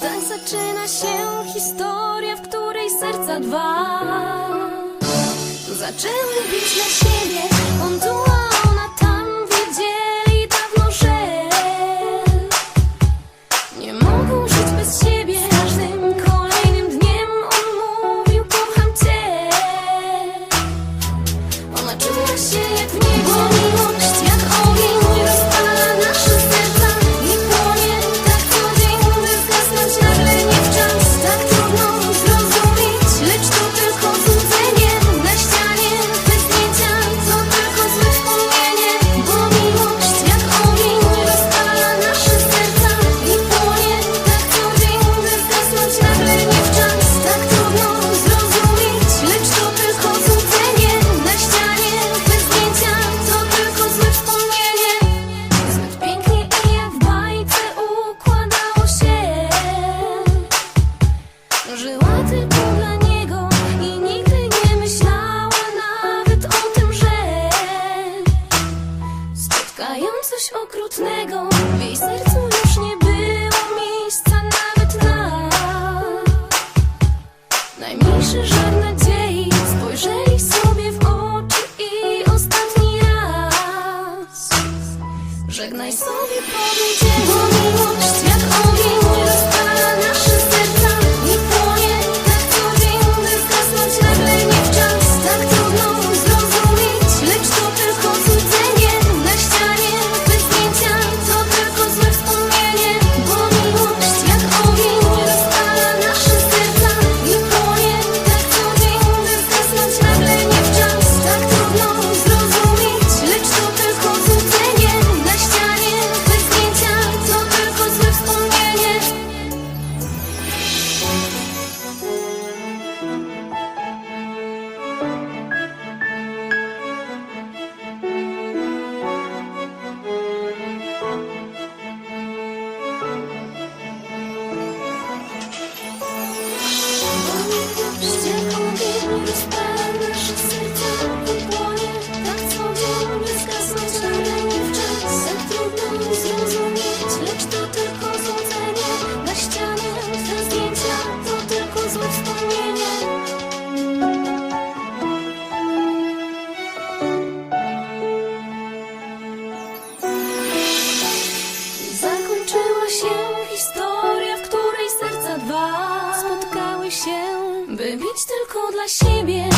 Tak zaczyna się historia, w której serca dwa Zaczęły być na siebie, on tu, a ona tam Wiedzieli dawno, że nie mogą żyć bez siebie. Z każdym kolejnym dniem on mówił kocham cię. Ona czuła się jak nie coś okrutnego. W jej sercu już nie było miejsca nawet na Najmniejszy żar nadziei. Spojrzeli sobie w oczy i ostatni raz. Żegnaj sobie powiedzieć. By być tylko dla siebie,